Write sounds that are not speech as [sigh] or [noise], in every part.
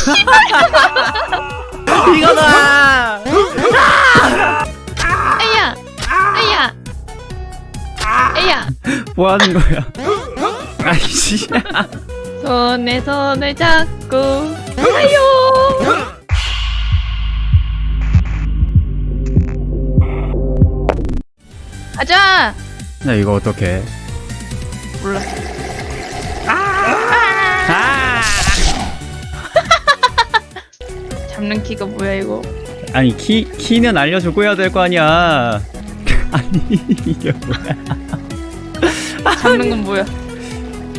[laughs] 이거다. 아야 아야 아야 뭐 하는 거야? 아이씨. 손에 손을 잡고 가요 가자 나 이거 어떻게? 몰라 잡는 키가 뭐야 이거 아니 키 키는 알려주고 해야 될 거 아니야. [laughs] 아니 이게 뭐야? 잡는 건 뭐야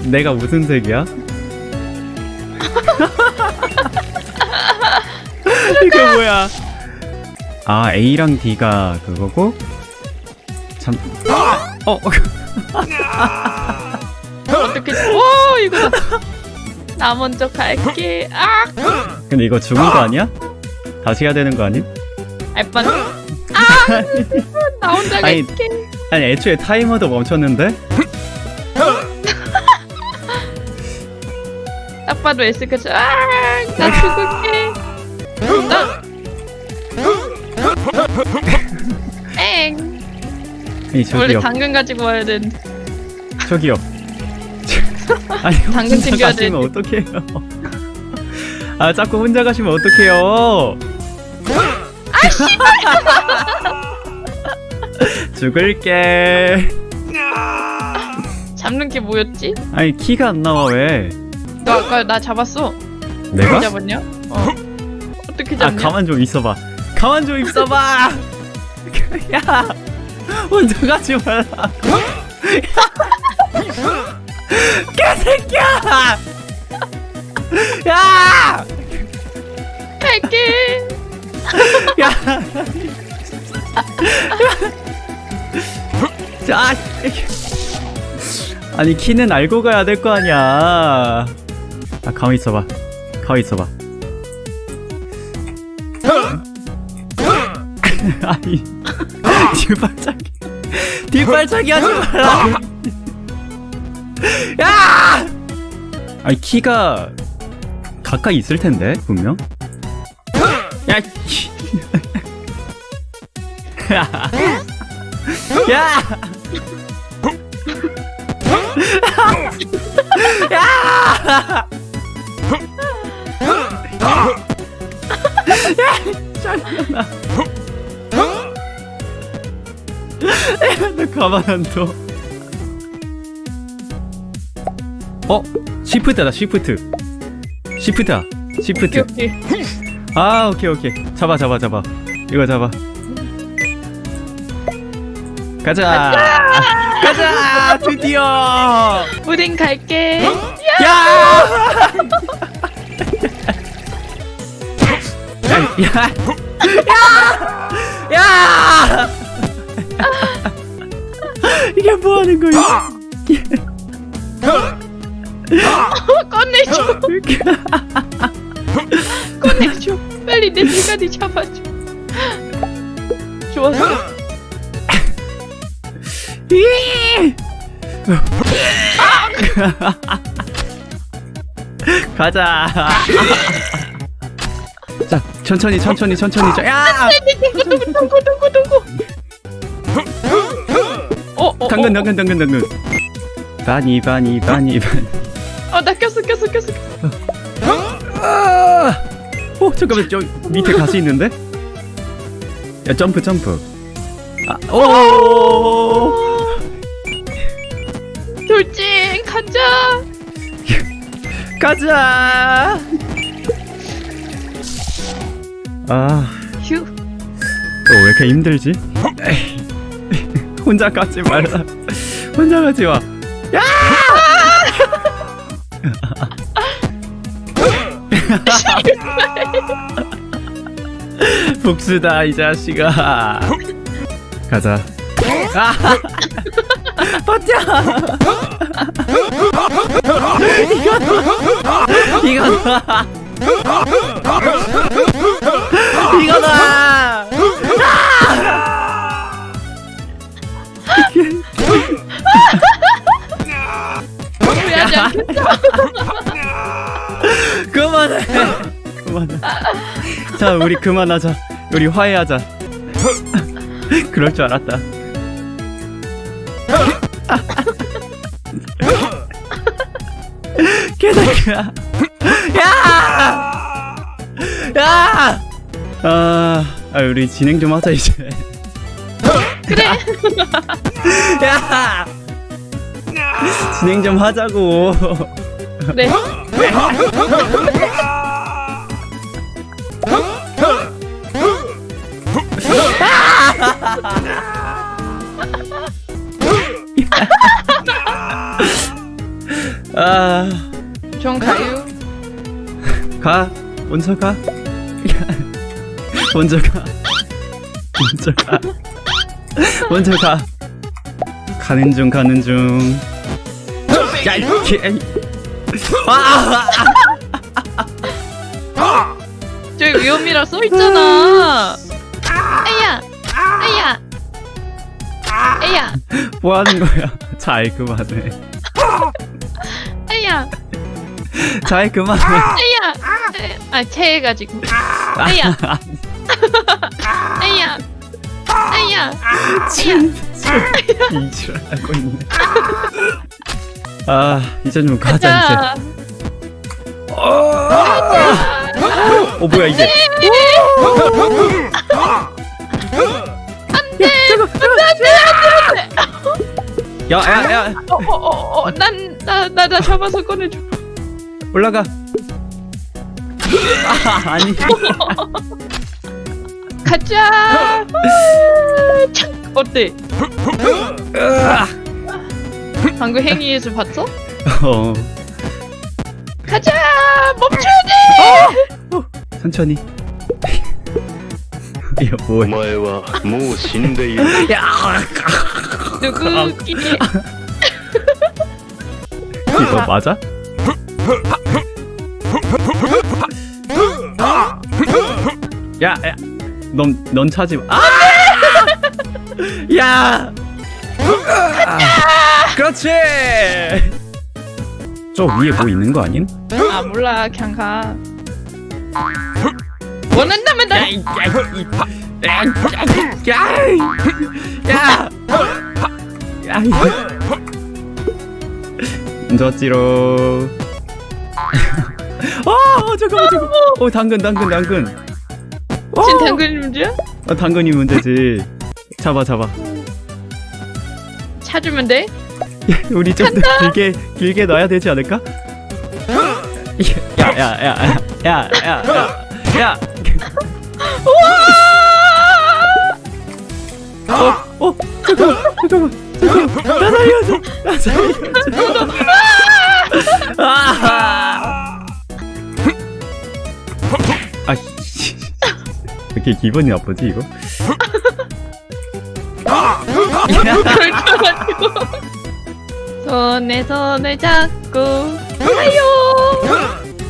내가 무슨 색이야? [laughs] 이게 뭐야? 아 A랑 D가 그거고 참. 어 어떻게 오 이거다 나 먼저 갈게 아 근데 이거 죽은 거 아니야? 다시 해야 되는 거 아니? 알바 아나 혼자 아니, 갈게 아니 애초에 타이머도 멈췄는데? 딱 봐도 S까지 아나 죽을게. 나. 엥. 아니 원래 저기요. 당근 가지고 와야 되는데 저기요. [laughs] 아니 당근 혼자 챙겨야 가시면 어떡해요 아 자꾸 혼자 가시면 어떡해요? [laughs] 죽을게. 잡는 게 뭐였지? 아니 키가 안 나와 왜? 너 아까 나 잡았어. 내가? 어떻게 잡았냐? 어. 어떻게 아 잡냐? 가만 좀 있어봐. 가만 좀 있어봐! [laughs] 야! 혼자 가지 말라 개새끼야 야! 갈게 야! 자, 아니 키는 알고 가야 될 거 아니야. 아 가만 있어봐. 가만 있어봐. [laughs] 아니 뒷발차기 뒷발차기 하지 마라. 야! 아니 키가 가까이 있을 텐데 분명. 야! 씨. 야! 야! 야! 너 가만 안 둬. 어? 시프트다, 시프트. 시프트야, 시프트. 오케이 오케이 아 오케이 오케이 잡아 잡아 잡아 이거 잡아 가자 가자 드디어 우린 갈게 야! 야! 야! 야! 이게 뭐 하는 거야? 어, [laughs] 꺼내줘 [laughs] 꺼내줘 빨리 내 시간이 잡아줘 좋았어 이! [laughs] 가자. 자, 천천히, 천천히, 천천히. 저, 야! 동구 동구 동구 동구 동구 어, 어, 당근, 어, 당근, 당근, 당근. 바니, 바니, 바니, 바니. 어, 나 꼈어 꼈어 꼈어 아! 어, 잠깐만, 저 밑에 가시 있는데? 야, 점프, 점프. 아, 오! 돌진 가자 가자! 아, 휴 또 왜 이렇게 힘들지? 에이, 혼자 가지 말라. 혼자 가지 마. 야! [laughs] 복수다 이 자식아. 가자. 아! 버텨! 이거다! 이거 [laughs] 그만해! 그만해. 자, 우리 그만하자. 우리 화해하자. [laughs] 그럴 줄 알았다. [laughs] 개새끼야. 야! 야! 아, 아, 우리 진행 좀 하자 이제. 그래. 야! [laughs] 진행 좀 하자고. 그래. 아, 좀 가요. 가. 먼저 가. 먼저 가. 먼저 가. 먼저 가. 가는 중, 가는 중. 야, 이 개. 아! 저기 위험이라 써 있잖아. 아야. 아야. 아야. 뭐 하는 거야? 잘 그만해. 아야. 잘 그만해. 아야. 아, 체해가지고. 아야. 아야. 아야. 진짜 이지랄 하고 있네. 아, 이제 좀 가자 자. 이제. 어 뭐야 이게? 야, 야, 야, 어, 어, 어, 어, 난, 나, 나, 나 잡아서 꺼내줘. 올라가. 아, [laughs] 아니. 가자. 착. [laughs] 어때? 방금 행위에서 봤어? 어, 가자. 멈춰야 돼. 천천히. 이거 お 뭐야? 前はもう死んでいる 야, 누구끼리? 이거 맞아? 야, 야, 넌, 넌 차지 마. 아! 야! 아, 그렇지! 저 위에 뭐 있는 거 아님? 아 몰라 그냥 가. 원한다면 나. 야, 이, 야, 이, 파, 야, 야, 야, 야, 야, 이. 좋지로. [laughs] 어, 잠깐만, 잠깐만. 어, 당근, 당근, 당근. 어, 진 당근 문제야? 어, 당근이 문제지. 잡아, 잡아. 찾으면 돼? [laughs] 우리 좀 더 길게, 길게 놔야 되지 않을까? 야, 야, 야, 야, 야, 야, 야, 야. 어, 어, 잠깐만, 잠깐만, 잠깐만. 나 살려줘, 나 살려줘. 아, 아, 씨. 왜 이렇게 기분이 나쁘지 이거? [laughs] 그래가지고 손에 손을 잡고 가요.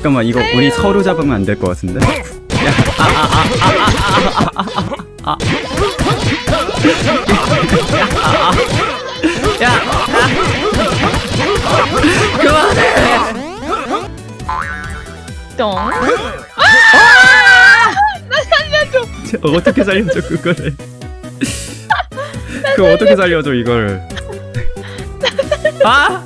잠깐만 이거 우리 서로 잡으면 안 될 것 같은데? 야! 그만해! 똥. 나 살려줘. 어떻게 살려줘 그거를? 그 어떻게 살려줘 이걸? 아!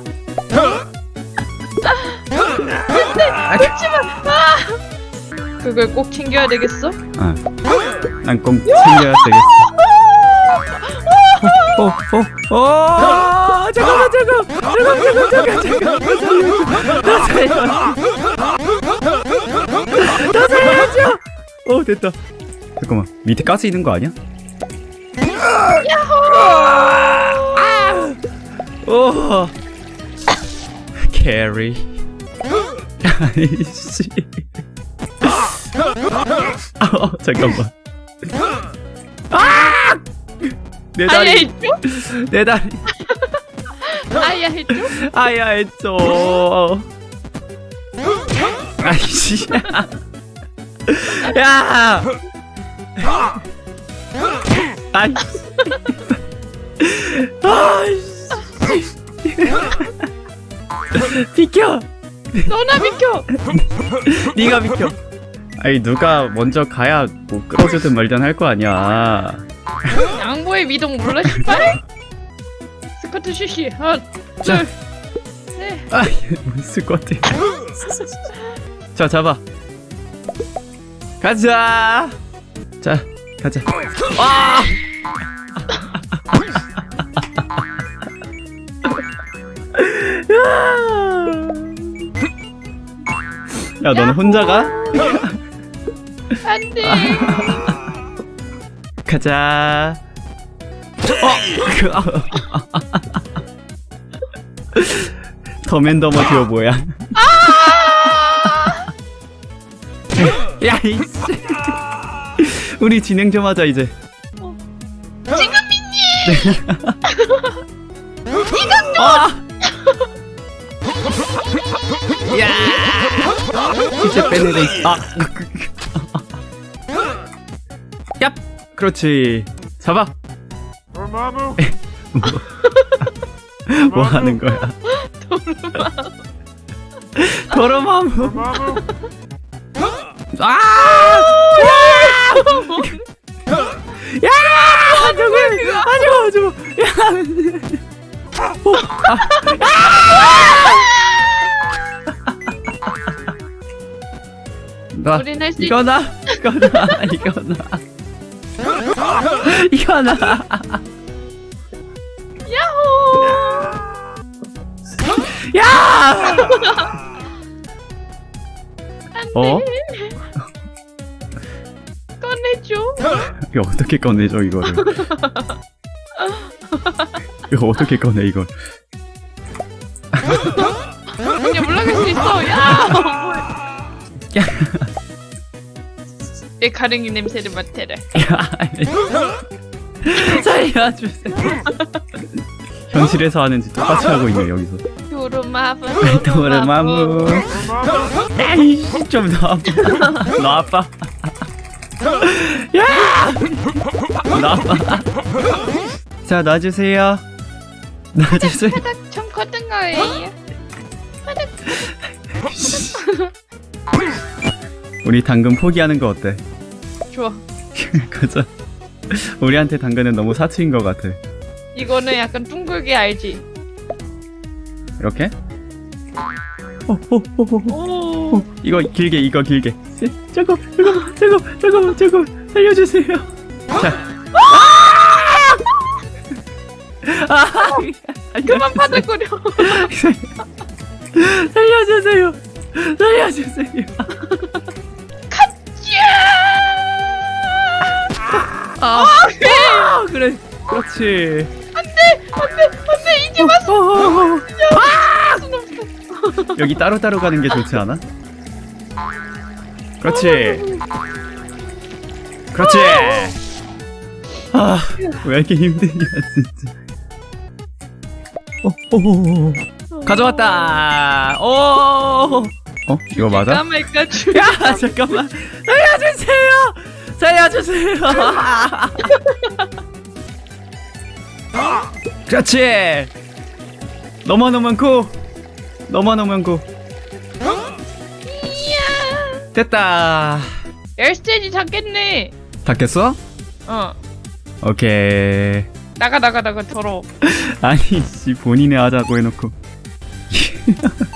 그걸 꼭 챙겨야 되겠어? 아, 난꼭 챙겨야 되겠어. 어, 어, 어, 어, 잠깐만, 잠깐, 잠깐, 잠깐, 잠깐, 잠깐, 나 살려줘, 나 살려줘. 어, 됐다. 잠깐만, 밑에 가스 있는 거 아니야? 오, 캐리. 아이씨. 어, 잠깐만. 아! 내 아야 다리, 했죠? 내 다리. 아야 했죠? 아야 했죠. 아이씨. 야. 아이씨. 아이씨. 비켜. 너나 비켜. 네가 비켜. 아니 누가 먼저 가야 뭐 끌어주든 말든 할 거 아니야 양보의 미동 몰라 씨발 스커트 쉬쉬 하나 자. 둘셋 아 있을 것 같아 자 잡아 가자 자 가자 아! 야 너는 혼자 가? 안돼 [laughs] 가자 어! 그, 아. [laughs] 더맨더머 듀오 뭐야 [laughs] 야 이씨 우리 진행 좀 하자 이제 지금이니 아! 야! 이제 빼내고 있어. 아! 얍! 그렇지. 잡아. [laughs] 뭐 하는 거야? 도로마무. 아! 야! 저거 하지마 나 우린 할수 있... 이거나 이거나 이거나 [laughs] 이거나 야호 야! 어? [laughs] 꺼내줘 이거 어떻게 꺼내죠 이거를? 이거 어떻게 꺼내 이걸? 이제 올라갈 수 있어 야. [laughs] 내 가랭이 냄새를 맡아라 [laughs] 야, 살려주세요. [laughs] 현실에서 하는지 똑같이 하고 있네 여기서. 도르마무 도르마무. 야이씨 좀 놔봐. 놔봐. 야! 놔봐. 자 놔주세요. 놔주세요. 바닥 좀 걷은 거예요 [laughs] 우리 당근 포기하는 거 어때? 좋아. [laughs] 가자. 우리한테 당근은 너무 사치인 것 같아. 이거는 약간 둥글게 알지? 이렇게? 어, 어, 어, 어, 어. 오. 이거 길게 이거 길게. 저거 저거 저거 저거 저거 살려주세요. 자. 아! 그만 바닥거려. [laughs] 살려주세요. 살려주세요 아, 아 그래. 그렇지. 안돼! 안돼! 이제 왔어 어, 어, 어. 아! 여기 따로따로 가는 게 좋지 않아? 그렇지. 그렇지. 아 왜 이렇게 힘드냐 진짜. 어, 어, 어, 어. 가져왔다. 오 어? 이거 맞아? 까말까 주 야 잠깐만. 살려주세요 살려주세요 그렇지. 넘어놓으면 고. 넘어놓으면 고. 이야. 됐다. 열스테이지 잡겠네. 닫겠어? 어. 오케이. 나가 나가 나가 더러 [laughs] 아니 씨 본인이 하자고 해놓고 [laughs]